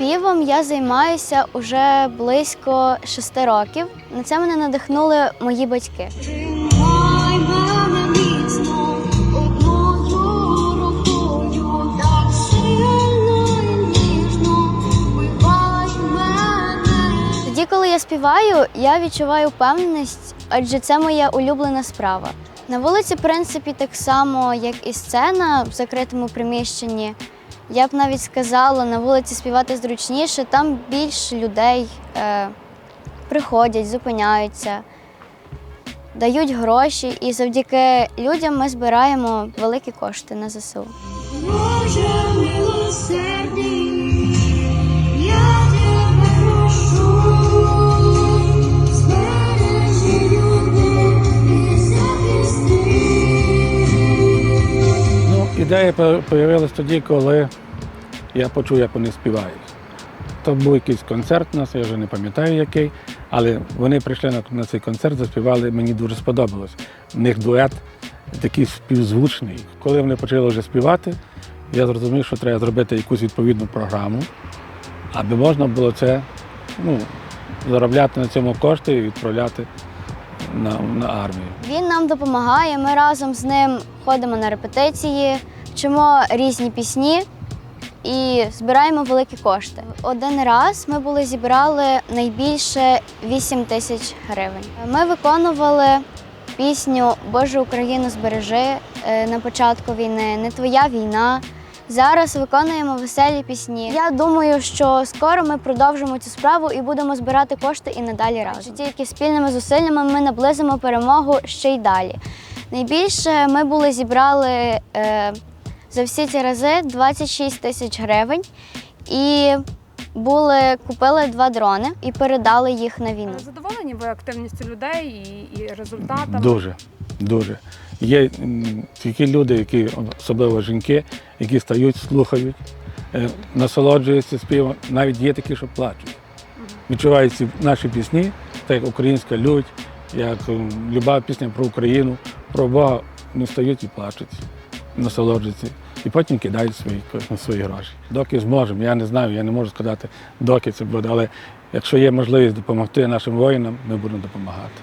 Співом я займаюся уже близько шести років. На це мене надихнули мої батьки. Тоді, коли я співаю, я відчуваю впевненість, адже це моя улюблена справа. На вулиці, в принципі, так само, як і сцена в закритому приміщенні. Я б навіть сказала, на вулиці співати зручніше, там більше людей е, приходять, зупиняються, дають гроші, і завдяки людям ми збираємо великі кошти на ЗСУ. Боже милосердний, ідея з'явилася тоді, коли я почув, як вони співають. То був якийсь концерт у нас, я вже не пам'ятаю який, але вони прийшли на, цей концерт, заспівали, мені дуже сподобалось. У них дует такий співзвучний. Коли вони почали вже співати, я зрозумів, що треба зробити якусь відповідну програму, аби можна було це ну, заробляти на цьому кошти і відправляти на, на армію. Він нам допомагає. Ми разом з ним ходимо на репетиції, вчимо різні пісні і збираємо великі кошти. Один раз ми були зібрали найбільше 8 тисяч гривень. Ми виконували пісню Боже Україну збережи е, на початку війни, не твоя війна. Зараз виконуємо веселі пісні. Я думаю, що скоро ми продовжимо цю справу і будемо збирати кошти і надалі разом. Тільки спільними зусиллями ми наблизимо перемогу ще й далі. Найбільше ми були зібрали е, за всі ці рази 26 тисяч гривень і були, купили два дрони і передали їх на війну. Задоволені ви активністю людей і, і результатами? Дуже, дуже. Є такі люди, які, особливо жінки, які стають, слухають, е, насолоджуються співом. Навіть є такі, що плачуть. Відчувають ці наші пісні, так як українська лють, як люба пісня про Україну, про Бога, вони стають і плачуть, насолоджуються. І потім кидають свої, свої гроші. Доки зможемо, я не знаю, я не можу сказати, доки це буде, але якщо є можливість допомогти нашим воїнам, ми будемо допомагати.